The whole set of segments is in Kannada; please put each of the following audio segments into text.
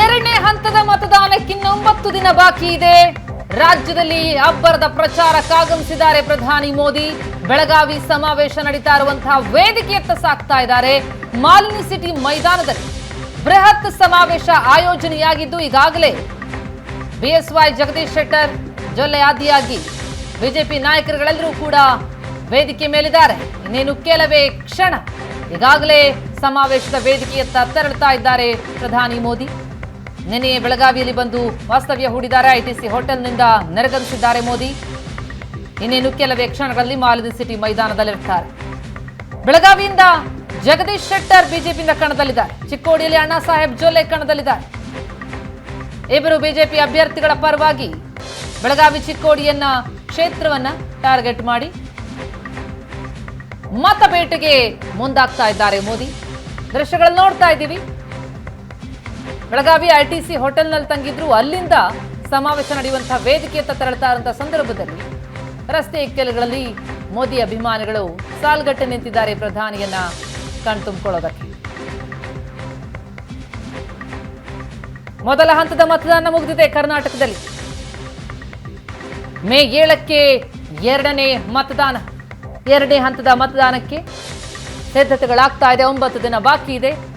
ಎರಡನೇ ಹಂತದ ಮತದಾನಕ್ಕೆ ಇನ್ನೊಂಬತ್ತು ದಿನ ಬಾಕಿ ಇದೆ. ರಾಜ್ಯದಲ್ಲಿ ಅಬ್ಬರದ ಪ್ರಚಾರಕ್ಕಾಗಮಿಸಿದ್ದಾರೆ ಪ್ರಧಾನಿ ಮೋದಿ. ಬೆಳಗಾವಿ ಸಮಾವೇಶ ನಡೀತಾ ಇರುವಂತಹ ವೇದಿಕೆಯತ್ತ ಸಾಕ್ತಾ ಇದ್ದಾರೆ. ಮಾಲಿನಿ ಸಿಟಿ ಮೈದಾನದಲ್ಲಿ ಬೃಹತ್ ಸಮಾವೇಶ ಆಯೋಜನೆಯಾಗಿದ್ದು ಈಗಾಗಲೇ ಬಿಎಸ್ವೈ ಜಗದೀಶ್ ಶೆಟ್ಟರ್ ಜೊಲ್ಲೆ ಆದಿಯಾಗಿ ಬಿಜೆಪಿ ನಾಯಕರುಗಳೆಲ್ಲರೂ ಕೂಡ ವೇದಿಕೆ ಮೇಲಿದ್ದಾರೆ. ಇನ್ನೇನು ಕೆಲವೇ ಕ್ಷಣ ಈಗಾಗಲೇ ಸಮಾವೇಶದ ವೇದಿಕೆಯತ್ತ ತೆರಳುತ್ತಾ ಇದ್ದಾರೆ ಪ್ರಧಾನಿ ಮೋದಿ. ನಿನ್ನೆ ಬೆಳಗಾವಿಯಲ್ಲಿ ಬಂದು ವಾಸ್ತವ್ಯ ಹೂಡಿದ್ದಾರೆ. ಐಟಿಸಿ ಹೋಟೆಲ್ನಿಂದ ನೆರಗರಿಸಿದ್ದಾರೆ ಮೋದಿ. ಇನ್ನೇನು ಕೆಲವೇ ಕ್ಷಣಗಳಲ್ಲಿ ಮಾಲದ ಸಿಟಿ ಮೈದಾನದಲ್ಲಿರ್ತಾರೆ. ಬೆಳಗಾವಿಯಿಂದ ಜಗದೀಶ್ ಶೆಟ್ಟರ್ ಬಿಜೆಪಿಯಿಂದ ಕಣದಲ್ಲಿದ್ದಾರೆ. ಚಿಕ್ಕೋಡಿಯಲ್ಲಿ ಅಣ್ಣಾ ಸಾಹೇಬ್ ಜೊಲ್ಲೆ ಕಣದಲ್ಲಿದ್ದಾರೆ. ಇಬ್ಬರು ಬಿಜೆಪಿ ಅಭ್ಯರ್ಥಿಗಳ ಪರವಾಗಿ ಬೆಳಗಾವಿ ಚಿಕ್ಕೋಡಿಯನ್ನ ಕ್ಷೇತ್ರವನ್ನ ಟಾರ್ಗೆಟ್ ಮಾಡಿ ಮತಬೇಟೆಗೆ ಮುಂದಾಗ್ತಾ ಇದ್ದಾರೆ ಮೋದಿ. ದೃಶ್ಯಗಳನ್ನು ನೋಡ್ತಾ ಇದ್ದೀವಿ. ಬೆಳಗಾವಿ ಐಟಿಸಿ ಹೋಟೆಲ್ನಲ್ಲಿ ತಂಗಿದ್ರು. ಅಲ್ಲಿಂದ ಸಮಾವೇಶ ನಡೆಯುವಂತಹ ವೇದಿಕೆಯತ್ತ ತೆರಳುತ್ತಾ ಇರುವಂತಹ ಸಂದರ್ಭದಲ್ಲಿ ರಸ್ತೆ ಇಕ್ಕೆಲುಗಳಲ್ಲಿ ಮೋದಿ ಅಭಿಮಾನಿಗಳು ಸಾಲ್ಗಟ್ಟೆ ನಿಂತಿದ್ದಾರೆ ಪ್ರಧಾನಿಯನ್ನ ಕಣ್ತುಂಬಿಕೊಳ್ಳೋದಕ್ಕೆ. ಮೊದಲ ಹಂತದ ಮತದಾನ ಮುಗಿದಿದೆ ಕರ್ನಾಟಕದಲ್ಲಿ. ಮೇ ಏಳಕ್ಕೆ ಎರಡನೇ ಮತದಾನ. ಎರಡನೇ ಹಂತದ ಮತದಾನಕ್ಕೆ ಸಿದ್ಧತೆಗಳಾಗ್ತಾ ಇದೆ. ಒಂಬತ್ತು ದಿನ ಬಾಕಿ ಇದೆ.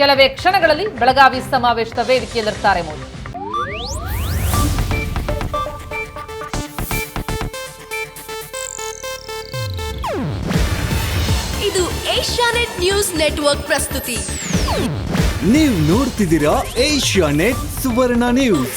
ಕೆಲವೇ ಕ್ಷಣಗಳಲ್ಲಿ ಬೆಳಗಾವಿ ಸಮಾವೇಶದ ವೇದಿಕೆಯಲ್ಲಿರ್ತಾರೆ ಮೋದಿ. ಇದು ಏಷ್ಯಾನೆಟ್ ನ್ಯೂಸ್ ನೆಟ್ವರ್ಕ್ ಪ್ರಸ್ತುತಿ. ನೀವು ನೋಡ್ತಿದ್ದೀರಾ ಏಷ್ಯಾ ನೆಟ್ ಸುವರ್ಣ ನ್ಯೂಸ್.